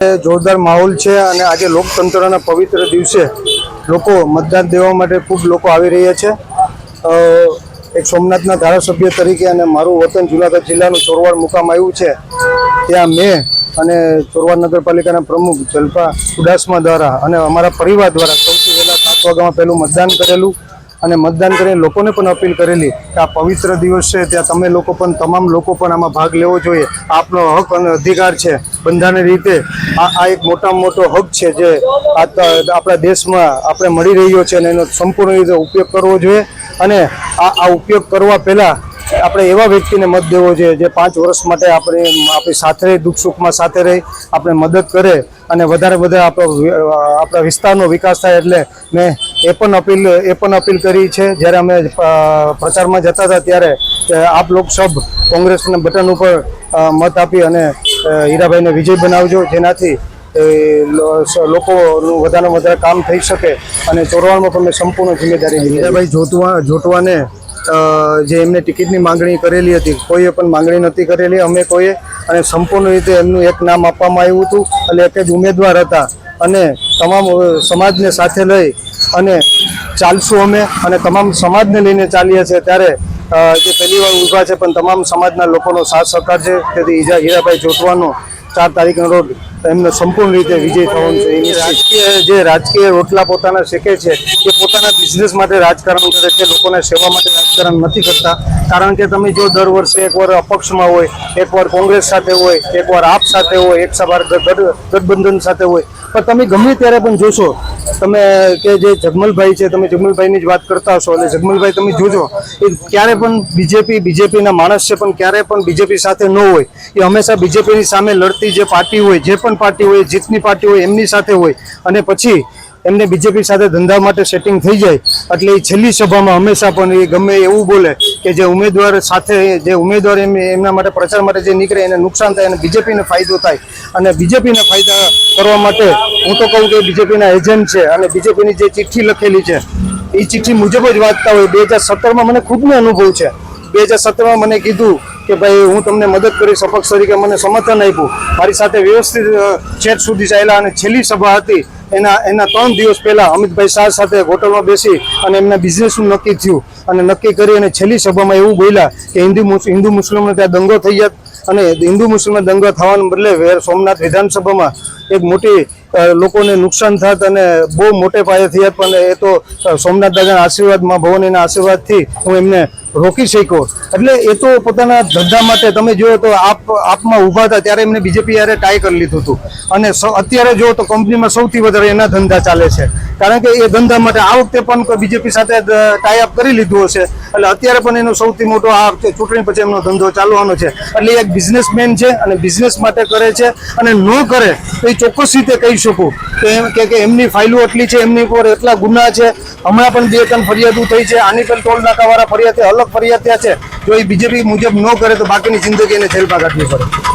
જોરદાર માહોલ છે અને આજે લોકતંત્રના પવિત્ર દિવસે લોકો મતદાન દેવા માટે ખૂબ લોકો આવી રહ્યા છે. એક સોમનાથના ધારાસભ્ય તરીકે અને મારું વતન જુનાગઢ જિલ્લાનું ચોરવાડ મુકામ આવ્યું છે. ત્યાં મેં અને ચોરવાડ નગરપાલિકાના પ્રમુખ જલ્પા ઉડાસમા દ્વારા અને અમારા પરિવાર દ્વારા સૌથી પહેલાં સાત વાગ્યામાં પહેલું મતદાન કરેલું. અને મતદાન કરીને લોકોને પણ અપીલ કરેલી કે આ પવિત્ર દિવસ છે, ત્યાં તમે લોકો પણ, તમામ લોકો પણ આમાં ભાગ લેવો જોઈએ. આપનો હક અને અધિકાર છે બંધારણની રીતે. આ આ એક મોટામાં મોટો હક છે જે આપણા દેશમાં આપણે મળી રહ્યો છે અને એનો સંપૂર્ણ રીતે ઉપયોગ કરવો જોઈએ. અને આ આ ઉપયોગ કરવા પહેલાં આપણે એવા વ્યક્તિને મત દેવો જોઈએ જે પાંચ વર્ષ માટે આપણે, આપણી સાથે રહી, દુઃખ સુખમાં સાથે રહી, આપણે મદદ કરે અને વધારે વધારે આપણો, આપણા વિસ્તારનો વિકાસ થાય એટલે મેં એ પણ અપીલ, એ પણ અપીલ કરી છે. જ્યારે અમે પ્રચારમાં જતા હતા ત્યારે આપ લોક સબ કોંગ્રેસના બટન ઉપર મત આપી અને હીરાભાઈને વિજય બનાવજો, જેનાથી લોકોનું વધારે વધારે કામ થઈ શકે અને ચોરવાણમાં પણ મેં સંપૂર્ણ જિમ્મેદારી હીરાભાઈ જોતવા, જોટવાને જે એમને ટિકિટની માંગણી કરેલી હતી, કોઈએ પણ માંગણી નથી કરેલી. અમે કોઈએ અને સંપૂર્ણ રીતે એમનું એક નામ આપવામાં આવ્યું હતું. એટલે એક જ ઉમેદવાર હતા. અને તમામ સમાજને સાથે લઈ અને ચાલશું અમે અને તમામ સમાજને લઈને ચાલીએ છીએ. ત્યારે જે પહેલી વાર ઊભા છે, પણ તમામ સમાજના લોકોનો સાથ સહકાર છે. તેથી ઈજા હીરાભાઈ જોટવાનો ચાર તારીખનો રોજ એમનો સંપૂર્ણ રીતે વિજય થવાનો છે. એની રાજકીય જે રાજકીય રોટલા પોતાના શેકે છે, એ પોતાના બિઝનેસ માટે રાજકારણ કરે છે, લોકોના સેવા માટે રાજકારણ નથી કરતા. કારણ કે તમે જો દર વર્ષે એકવાર અપક્ષમાં હોય એકવાર કોંગ્રેસ સાથે હોય એકવાર આપ સાથે હોય, એક સવાર ગઠબંધન સાથે હોય, પણ તમે ગમે ત્યારે પણ જોશો, તમે કે જે જગમલભાઈ છે, તમે જગમલભાઈની જ વાત કરતા હશો, એટલે જગમલભાઈ તમે જોજો, એ ક્યારે પણ બીજેપી, બીજેપીના માણસ છે, પણ ક્યારે પણ બીજેપી સાથે ન હોય, એ હંમેશા બીજેપીની સામે લડતી જે પાર્ટી હોય, જે પણ પાર્ટી હોય, જીતની પાર્ટી હોય, એમની સાથે હોય અને પછી એમને બીજેપી સાથે ધંધા માટે સેટિંગ થઈ જાય, એટલે એ છેલ્લી સભામાં હંમેશા પણ એ ગમે એવું બોલે કે જે ઉમેદવાર સાથે, જે ઉમેદવાર એમ, એમના માટે પ્રચાર માટે જે નીકળે એને નુકસાન થાય અને બીજેપીને ફાયદો થાય. અને બીજેપીને ફાયદા કરવા માટે હું તો કહું કે બીજેપીના એજન્ટ છે અને બીજેપીની જે ચિઠ્ઠી લખેલી છે એ ચિઠ્ઠી મુજબ જ વાંચતા હોય. બે હજાર સત્તરમાં મને ખુદને અનુભવ છે. બે હજાર સત્તરમાં મને કીધું કે ભાઈ હું તમને મદદ કરીશ અપક્ષ તરીકે મને સમર્થન આપ્યું. મારી સાથે વ્યવસ્થિત છેક સુધી ચાલ્યા અને છેલ્લી સભા હતી. એના એના ત્રણ દિવસ પહેલા અમિતભાઈ શાહ સાથે હોટલમાં બેસી અને એમના બિઝનેસનું નક્કી થયું. અને નક્કી કરી અને છેલ્લી સભામાં એવું બોલ્યા કે હિન્દુ હિન્દુ મુસ્લિમનો ત્યાં દંગો થઈ જાય અને હિન્દુ મુસ્લિમનો દંગો થવાને બદલે સોમનાથ વિધાનસભામાં એક મોટી લોકોને નુકસાન થાત અને બહુ મોટે પાયે થયા પણ એ તો સોમનાથ દાદાના આશીર્વાદમાં ભવનીના આશીર્વાદથી હું એમને રોકી શક્યો એટલે એ તો પોતાના ધંધા માટે તમે જોયો તો આપ, આપમાં ઊભા હતા ત્યારે એમને બીજેપી યારે ટાઈ કરી લીધું હતું. અને અત્યારે જો તો કંપનીમાં સૌથી વધારે એના ધંધા ચાલે છે. કારણ કે એ ધંધા માટે આ વખતે પણ બીજેપી સાથે ટાઈ અપ કરી લીધું હશે. એટલે અત્યારે પણ એનો સૌથી મોટો આ વખતે ચૂંટણી પછી એમનો ધંધો ચાલવાનો છે. એટલે એક બિઝનેસમેન છે અને બિઝનેસ માટે કરે છે. અને ન કરે તો એ ચોક્કસ રીતે કહી શકું કે કે એમની ફાઇલો એટલી છે, એમની પર એટલા ગુના છે. હમણાં પણ બે ત્રણ ફરિયાદો થઈ છે. આની પેલ ટોલ નાકાવાળા ફરિયાદ અલગ ફરિયાદ ત્યાં છે. જો એ બીજેપી મુજબ ન કરે તો બાકીની જિંદગી એને જેલમાં કાઢવી પડે.